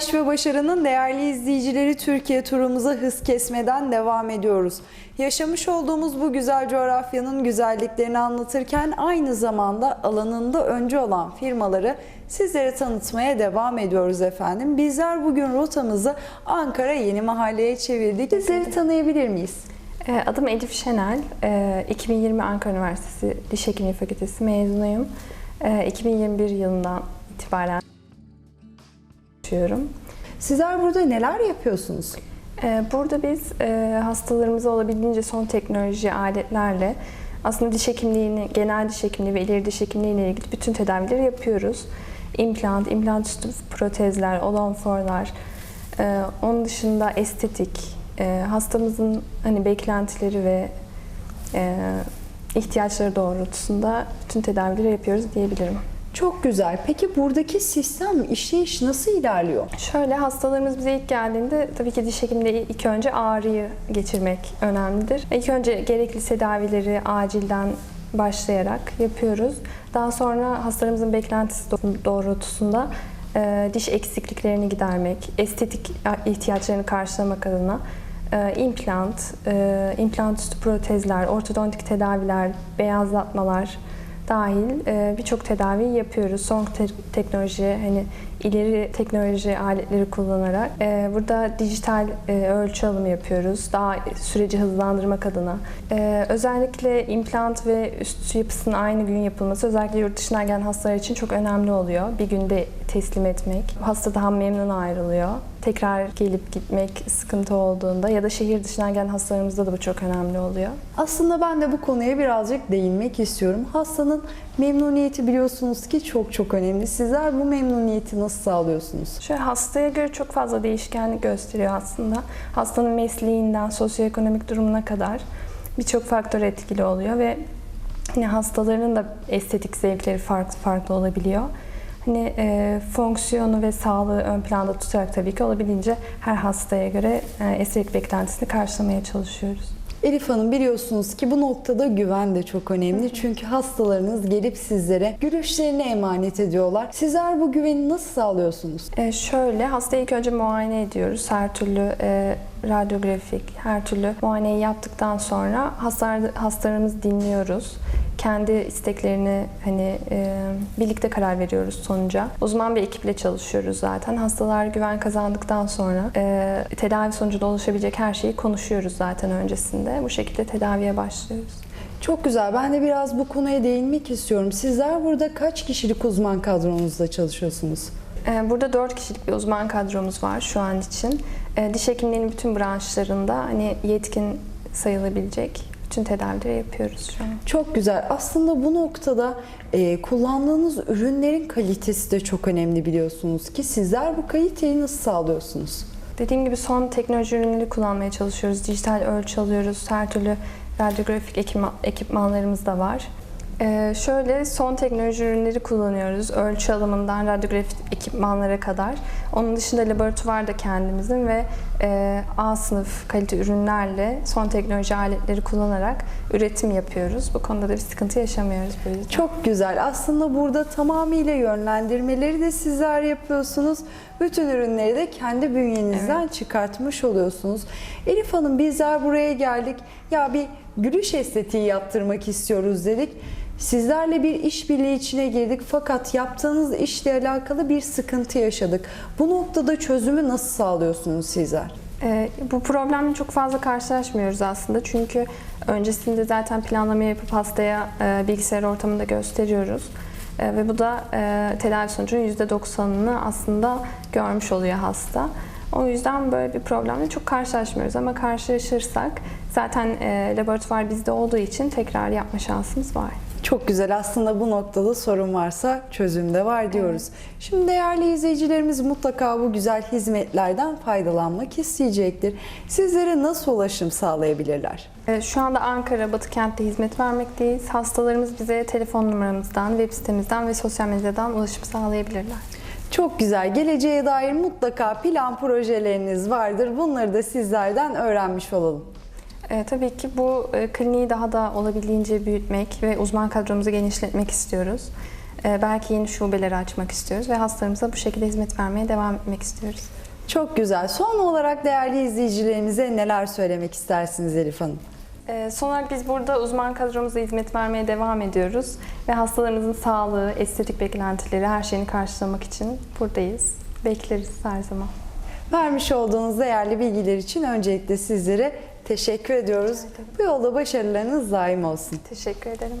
İş ve Başarı'nın değerli izleyicileri Türkiye turumuza hız kesmeden devam ediyoruz. Yaşamış olduğumuz bu güzel coğrafyanın güzelliklerini anlatırken aynı zamanda alanında öncü olan firmaları sizlere tanıtmaya devam ediyoruz efendim. Bizler bugün rotamızı Ankara Yeni Mahalle'ye çevirdik. Sizleri tanıyabilir miyiz? Ee, Adım Elif Şenel. Ee, 2020 Ankara Üniversitesi Diş Hekimliği Fakültesi mezunuyum. Ee, 2021 yılından itibaren çalışıyorum. Sizler burada neler yapıyorsunuz? Ee, Burada biz e, hastalarımıza olabildiğince son teknoloji aletlerle aslında diş hekimliğini, genel diş hekimliği ve ileri diş hekimliği ile ilgili bütün tedavileri yapıyoruz. İmplant, implant üstü protezler, olonforlar, e, onun dışında estetik, e, hastamızın hani beklentileri ve ihtiyaçları doğrultusunda bütün tedavileri yapıyoruz diyebilirim. Çok güzel. Peki buradaki sistem, işleyiş nasıl ilerliyor? Şöyle hastalarımız bize ilk geldiğinde tabii ki diş hekimliği ilk önce ağrıyı geçirmek önemlidir. İlk önce gerekli tedavileri acilden başlayarak yapıyoruz. Daha sonra hastalarımızın beklentisi doğrultusunda e, diş eksikliklerini gidermek, estetik ihtiyaçlarını karşılamak adına e, implant, e, implant üstü protezler, ortodontik tedaviler, beyazlatmalar, dahil e, birçok tedavi yapıyoruz. Son te- teknoloji, hani ileri teknoloji aletleri kullanarak. E, burada dijital e, ölçü alımı yapıyoruz. Daha süreci hızlandırmak adına. E, özellikle implant ve üst yapısının aynı gün yapılması özellikle yurt dışından gelen hastalar için çok önemli oluyor. Bir günde teslim etmek. Hasta daha memnun ayrılıyor. Tekrar gelip gitmek sıkıntı olduğunda ya da şehir dışından gelen hastalarımızda da bu çok önemli oluyor. Aslında ben de bu konuya birazcık değinmek istiyorum. Hastanın memnuniyeti biliyorsunuz ki çok çok önemli. Sizler bu memnuniyeti nasıl sağlıyorsunuz? Şöyle hastaya göre çok fazla değişkenlik gösteriyor aslında. Hastanın mesleğinden sosyoekonomik durumuna kadar birçok faktör etkili oluyor ve hani hastaların da estetik zevkleri farklı farklı olabiliyor. Hani e, fonksiyonu ve sağlığı ön planda tutarak tabii ki olabildiğince her hastaya göre e, estetik beklentisini karşılamaya çalışıyoruz. Elif Hanım biliyorsunuz ki bu noktada güven de çok önemli. Çünkü hastalarınız gelip sizlere gülüşlerini emanet ediyorlar. Sizler bu güveni nasıl sağlıyorsunuz? E, şöyle hastayı ilk önce muayene ediyoruz. Her türlü e, radyografik, her türlü muayeneyi yaptıktan sonra hastalar, hastalarımızı dinliyoruz. Kendi isteklerini hani e, birlikte karar veriyoruz sonuca. Uzman bir ekiple çalışıyoruz zaten. Hastalar güven kazandıktan sonra e, tedavi sonucunda oluşabilecek her şeyi konuşuyoruz zaten öncesinde. Bu şekilde tedaviye başlıyoruz. Çok güzel. Ben de biraz bu konuya değinmek istiyorum. Sizler burada kaç kişilik uzman kadronuzda çalışıyorsunuz? Ee, Burada 4 kişilik bir uzman kadromuz var şu an için. Ee, Diş hekimliğinin bütün branşlarında hani yetkin sayılabilecek bütün tedavileri yapıyoruz şu an. Çok güzel. Aslında bu noktada e, kullandığınız ürünlerin kalitesi de çok önemli biliyorsunuz ki. Sizler bu kaliteyi nasıl sağlıyorsunuz? Dediğim gibi son teknoloji ürünleri kullanmaya çalışıyoruz. Dijital ölçü alıyoruz. Her türlü radyografik ekipma- ekipmanlarımız da var. Ee, şöyle son teknoloji ürünleri kullanıyoruz. Ölçü alımından radyografik ekipmanlara kadar. Onun dışında laboratuvar da kendimizin ve e, A sınıf kalite ürünlerle son teknoloji aletleri kullanarak üretim yapıyoruz. Bu konuda da bir sıkıntı yaşamıyoruz yüzden. Çok güzel. Aslında burada tamamıyla yönlendirmeleri de sizler yapıyorsunuz. Bütün ürünleri de kendi bünyenizden çıkartmış oluyorsunuz. Elif Hanım bizler buraya geldik. Ya bir gülüş estetiği yaptırmak istiyoruz dedik. Sizlerle bir işbirliği içine girdik fakat yaptığınız işle alakalı bir sıkıntı yaşadık. Bu noktada çözümü nasıl sağlıyorsunuz sizler? Ee, bu problemle çok fazla karşılaşmıyoruz aslında çünkü öncesinde zaten planlama yapıp hastaya e, bilgisayar ortamında gösteriyoruz. E, ve bu da e, tedavi sonucunun %90'ını aslında görmüş oluyor hasta. O yüzden böyle bir problemle çok karşılaşmıyoruz ama karşılaşırsak zaten e, laboratuvar bizde olduğu için tekrar yapma şansımız var. Çok güzel. Aslında bu noktada sorun varsa çözüm de var diyoruz. Şimdi değerli izleyicilerimiz mutlaka bu güzel hizmetlerden faydalanmak isteyecektir. Sizlere nasıl ulaşım sağlayabilirler? E, Şu anda Ankara Batı Kent'te hizmet vermekteyiz. Hastalarımız bize telefon numaramızdan, web sitemizden ve sosyal medyadan ulaşım sağlayabilirler. Çok güzel. Geleceğe dair mutlaka plan projeleriniz vardır. Bunları da sizlerden öğrenmiş olalım. E, tabii ki bu e, kliniği daha da olabildiğince büyütmek ve uzman kadromuzu genişletmek istiyoruz. Ee, belki yeni şubeleri açmak istiyoruz ve hastalarımıza bu şekilde hizmet vermeye devam etmek istiyoruz. Çok güzel. Son olarak değerli izleyicilerimize neler söylemek istersiniz Elif Hanım? Ee, son olarak biz burada uzman kadromuza hizmet vermeye devam ediyoruz ve hastalarımızın sağlığı, estetik beklentileri, her şeyini karşılamak için buradayız. Bekleriz her zaman. Vermiş olduğunuz değerli bilgiler için öncelikle sizlere teşekkür ediyoruz. Bu yolda başarılarınız daim olsun. Teşekkür ederim.